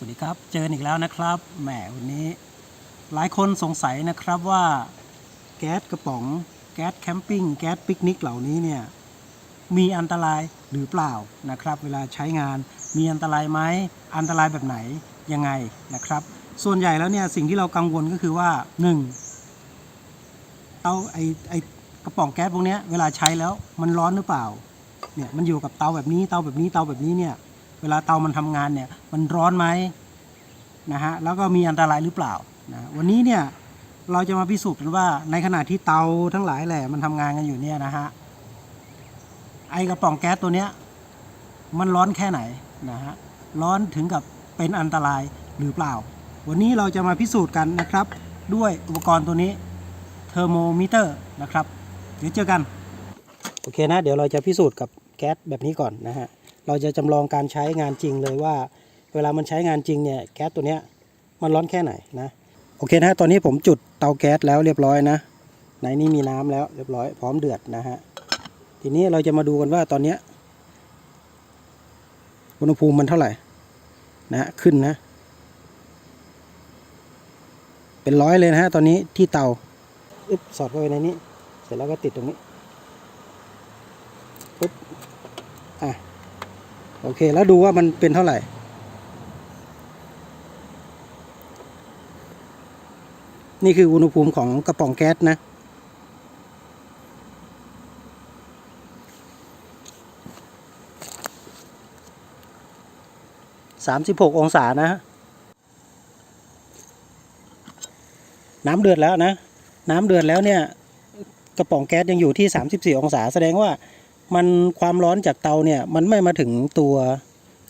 สวัสดีครับ เจอกันอีกแล้วนะครับแหมวันนี้หลายคนสงสัยนะครับว่าแก๊สกระป๋อง แก๊สแคมปิ้งแก๊สปิกนิกเหล่านี้เนี่ยมีอันตรายหรือเปล่านะครับ เวลาใช้งานมีอันตรายไหมอันตรายแบบไหนยังไงนะครับ ส่วนใหญ่แล้วเนี่ยสิ่งที่เรากังวลก็คือว่า 1. เตาไอไอกระป๋องแก๊สพวกนี้เวลาใช้แล้วมันร้อนหรือเปล่าเนี่ยมันอยู่กับเตาแบบนี้เตาแบบนี้เตาแบบนี้เนี่ย เวลาเตามันทำงานเนี่ยมันร้อนไหมนะฮะแล้วก็มีอันตรายหรือเปล่านะวันนี้เนี่ยเราจะมาพิสูจน์กันว่าในขณะที่เตาทั้งหลายแหละมันทำงานกันอยู่เนี่ยนะฮะไอกระป๋องแก๊สตัวเนี้ยมันร้อนแค่ไหนนะฮะร้อนถึงกับเป็นอันตรายหรือเปล่า วันนี้เราจะมาพิสูจน์กันนะครับ ด้วยอุปกรณ์ตัวนี้เทอร์โมมิเตอร์นะครับ เดี๋ยวเจอกัน โอเคนะ เดี๋ยวเราจะพิสูจน์กับแก๊สแบบนี้ก่อนนะฮะ เราจะจำลองการใช้งานจริงเลยว่า เวลามันใช้งานจริงเนี่ยแก๊สตัวเนี้ยมันร้อนแค่ไหนนะโอเคนะตอนนี้ผมจุดเตาแก๊สแล้วเรียบร้อยนะในนี้มีน้ำแล้วเรียบร้อยพร้อมเดือดนะฮะทีนี้เราจะมาดูกันว่าตอนเนี้ยอุณหภูมิมันเท่าไหร่นะขึ้นนะ เป็นร้อยเลยนะฮะตอนนี้ที่เตาอึ๊บสอดเข้าไปในนี้ เสร็จแล้วก็ติดตรงนี้ปุ๊บ โอเค แล้วดูว่ามันเป็นเท่าไหร่ นี่คืออุณหภูมิของกระป๋องแก๊สนะ สามสิบหกองศานะฮะน้ำเดือดแล้วนะ น้ำเดือดแล้วเนี่ย กระป๋องแก๊สยังอยู่ที่34องศา แสดงว่า มันความร้อนจากเตาเนี่ยมันไม่มาถึงตัว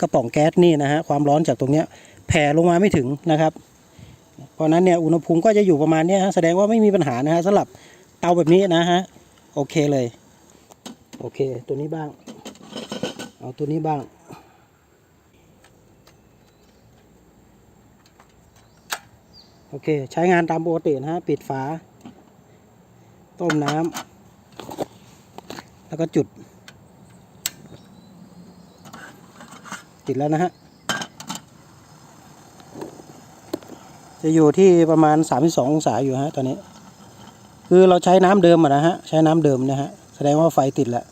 กระป๋องแก๊สนี่นะฮะความร้อนจากตรงเนี้ยแผ่ลงมาไม่ถึงนะครับ เพราะนั้นเนี่ยอุณหภูมิก็จะอยู่ประมาณนี้ฮะแสดงว่าไม่มีปัญหานะฮะสำหรับเตาแบบนี้นะฮะโอเคเลย โอเค ตัวนี้บ้าง เอาตัวนี้บ้างโอเค ใช้งานตามปกตินะฮะ ปิดฝา ต้มน้ำแล้วก็จุด ติดแล้วนะฮะ จะอยู่ที่ประมาณ 32 องศาอยู่ฮะตอนนี้ คือเราใช้น้ำเดิมอะนะฮะ ใช้น้ำเดิมนะฮะ แสดงว่าไฟติดแล้ว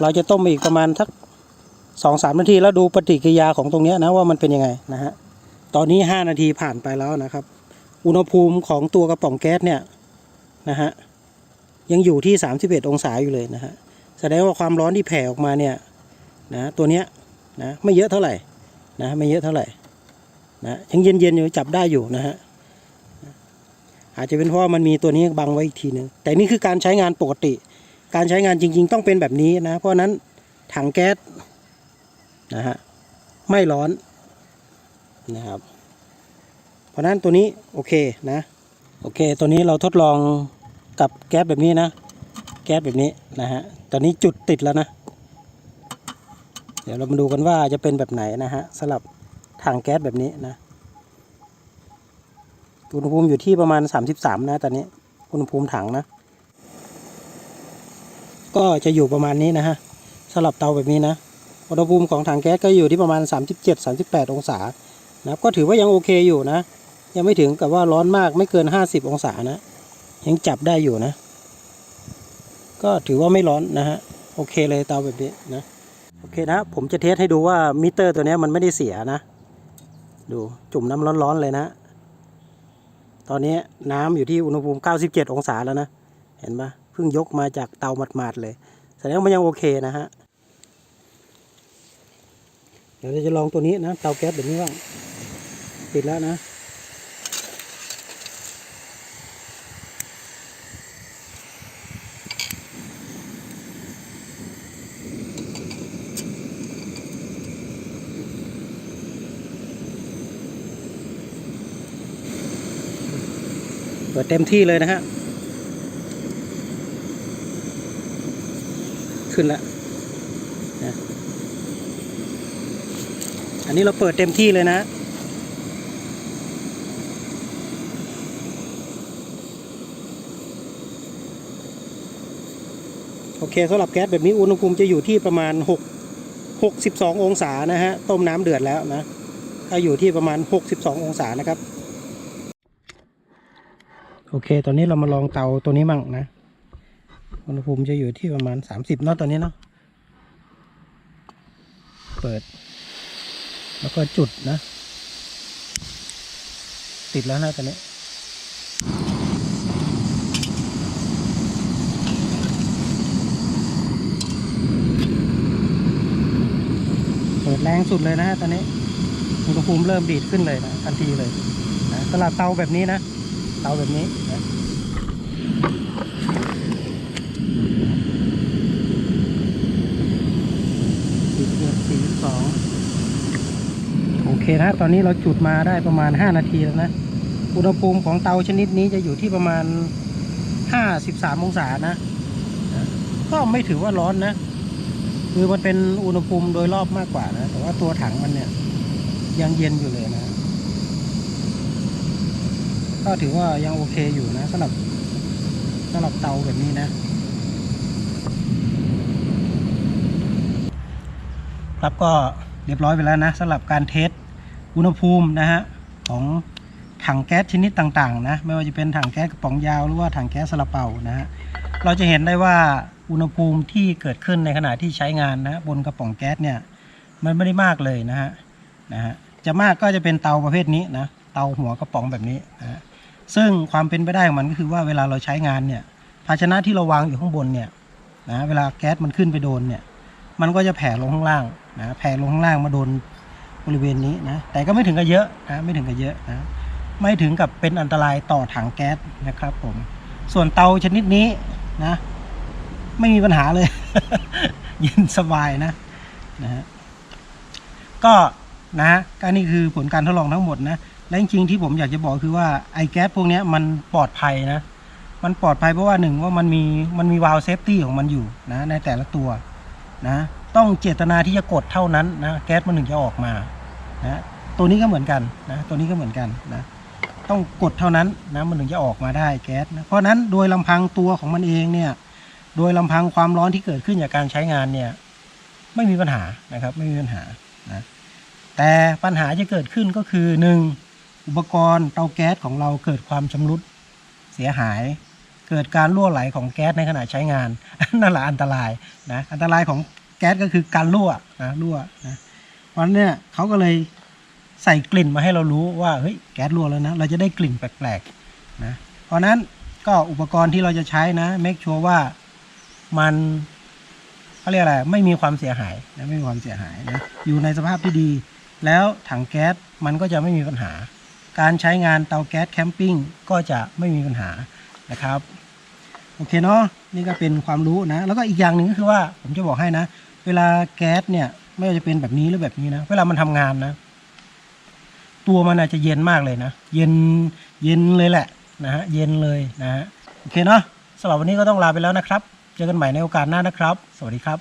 เราจะต้มอีกประมาณทักสองสามนาทีแล้วดูปฏิกิริยาของตรงนี้นะว่ามันเป็นยังไงนะฮะ ตอนนี้ 5 นาทีผ่านไปแล้วนะครับ อุณหภูมิของตัวกระป๋องแก๊สเนี่ยนะฮะยังอยู่ที่ 31 องศาอยู่เลยนะฮะ แสดงว่าความร้อนที่แผ่ออกมาเนี่ยนะตัวเนี้ย นะไม่เยอะเท่าไหร่นะไม่เยอะเท่าไหร่นะยังเย็นๆอยู่จับได้อยู่นะฮะอาจจะเป็นเพราะมันมีตัวนี้บังไว้อีกทีนึงแต่นี่คือการใช้งานปกติ การใช้งานจริง ๆ ต้องเป็นแบบนี้นะ เพราะนั้นถังแก๊สนะฮะไม่ร้อนนะครับ เพราะนั้นตัวนี้โอเคนะโอเค ตัวนี้เราทดลองกับแก๊สแบบนี้นะ แก๊สแบบนี้นะฮะตอนนี้จุดติดแล้วนะ เดี๋ยวเรามาดูกันว่าจะเป็นแบบไหนนะฮะสำหรับถังแก๊สแบบนี้นะอุณหภูมิอยู่ที่ประมาณ 33 นะตอนนี้อุณหภูมิถังนะ ก็จะอยู่ประมาณนี้นะฮะสำหรับเตาแบบนี้นะอุณหภูมิของถังแก๊สก็อยู่ที่ประมาณ 37-38 องศานะครับก็ถือว่ายังโอเคอยู่นะ ยังไม่ถึงกับว่าร้อนมากไม่เกิน 50 องศานะ ยังจับได้อยู่นะ ก็ถือว่าไม่ร้อนนะฮะโอเคเลยเตาแบบนี้นะ อเคนะผมจะเทสให้ดูว่ามิเตอร์ตัวนี้มันไม่ได้เสียนะ ดูจุ่มน้ำร้อนๆเลยนะ ตอนนี้น้ำอยู่ที่อุณหภูมิ 97 องศาแล้วนะ เห็นปะเพิ่งยกมาจากเตาหมาดๆเลยแสดงว่ามันยังโอเคนะฮะ เดี๋ยวเราจะลองตัวนี้นะ เตาแก๊สแบบนี้บ้างติดแล้วนะ ปิดเต็มที่เลยนะฮะ ขึ้นแล้วนะอันนี้เราเปิดเต็มที่เลยนะ โอเคสำหรับแก๊สแบบนี้อุณหภูมิจะอยู่ที่ประมาณ 6 62 องศานะฮะ ต้มน้ำเดือดแล้วนะก็อยู่ที่ประมาณ 62 องศานะครับ อเค ตอนนี้เรามาลองเตาตัวนี้มั่งนะ อุณหภูมิจะอยู่ที่ประมาณ30เนาะตอนนี้เนาะ เปิด แล้วก็จุดนะ ติดแล้วนะตอนนี้เปิดแรงสุดเลยนะฮะตอนนี้ อุณหภูมิเริ่มดีดขึ้นเลยนะทันทีเลยนะสำหรับเตาแบบนี้นะาแบบนี้สี่สองโอเคนะ ตอนนี้เราจุดมาได้ประมาณ 5 นาทีแล้วนะ อุณหภูมิของเตาชนิดนี้จะอยู่ที่ประมาณ 53 องศานะ ก็ไม่ถือว่าร้อนนะ คือมันเป็นอุณหภูมิโดยรอบมากกว่านะ แต่ว่าตัวถังมันเนี่ยยังเย็นอยู่เลยนะ ก็ถือว่ายังโอเคอยู่นะสำหรับสำหรับเตาแบบนี้นะ ครับก็เรียบร้อยไปแล้วนะสำหรับการเทสอุณหภูมินะฮะของถังแก๊สชนิดต่างๆนะไม่ว่าจะเป็นถังแก๊สกระป๋องยาวหรือว่าถังแก๊สซาลาเปานะฮะเราจะเห็นได้ว่าอุณหภูมิที่เกิดขึ้นในขณะที่ใช้งานนะบนกระป๋องแก๊สเนี่ยมันไม่ได้มากเลยนะฮะนะฮะจะมากก็จะเป็นเตาประเภทนี้นะเตาหัวกระป๋องแบบนี้นะฮะ ซึ่งความเป็นไปได้ของมันก็คือว่าเวลาเราใช้งานเนี่ย ภาชนะที่เราวางอยู่ข้างบนเนี่ยนะเวลาแก๊สมันขึ้นไปโดนเนี่ย มันก็จะแผ่ลงข้างล่างนะแผ่ลงข้างล่างมาโดนบริเวณนี้นะแต่ก็ไม่ถึงกับเยอะนะไม่ถึงกับเยอะนะไม่ถึงกับเป็นอันตรายต่อถังแก๊สนะครับผมส่วนเตาชนิดนี้นะ ไม่มีปัญหาเลย เย็นสบายนะนะฮะก็นะก็นี่คือผลการทดลองทั้งหมดนะ และจริงๆที่ผมอยากจะบอกคือว่าไอ้แก๊สพวกนี้มันปลอดภัยนะ มันปลอดภัยเพราะว่าหนึ่งว่ามันมีมันมีวาล์วเซฟตี้ของมันอยู่นะในแต่ละตัวนะต้องเจตนาที่จะกดเท่านั้นนะแก๊สมันถึงจะออกมานะตัวนี้ก็เหมือนกันนะตัวนี้ก็เหมือนกันนะต้องกดเท่านั้นนะมันถึงจะออกมาได้แก๊สนะเพราะนั้นโดยลำพังตัวของมันเองเนี่ยโดยลำพังความร้อนที่เกิดขึ้นจากการใช้งานเนี่ยไม่มีปัญหานะครับไม่มีปัญหานะแต่ปัญหาจะเกิดขึ้นก็คือหนึ่ง อุปกรณ์เตาแก๊สของเราเกิดความชำรุดเสียหาย เกิดการรั่วไหลของแก๊สในขณะใช้งานนั่นแหละอันตรายนะอันตรายของแก๊สก็คือการรั่วนะรั่วนะเพราะนั้นเนี่ยเขาก็เลยใส่กลิ่นมาให้เรารู้ว่าเฮ้ยแก๊สรั่วแล้วนะเราจะได้กลิ่นแปลกๆนะเพราะฉะนั้นก็อุปกรณ์ที่เราจะใช้นะเมคชัวร์ว่ามันเขาเรียกอะไรไม่มีความเสียหายนะไม่มีความเสียหายนะอยู่ในสภาพที่ดี แล้วถังแก๊สมันก็จะไม่มีปัญหา การใช้งานเตาแก๊สแคมปิ้งก็จะไม่มีปัญหานะครับโอเคเนาะนี่ก็เป็นความรู้นะ แล้วก็อีกอย่างหนึ่งก็คือว่าผมจะบอกให้นะ เวลาแก๊สเนี่ยไม่ว่าจะเป็นแบบนี้หรือแบบนี้นะ เวลามันทำงานนะ ตัวมันอาจจะเย็นมากเลยนะ เย็นเย็นเลยแหละนะฮะเย็นเลยนะฮะโอเคเนาะสำหรับวันนี้ก็ต้องลาไปแล้วนะครับ เจอกันใหม่ในโอกาสหน้านะครับ สวัสดีครับ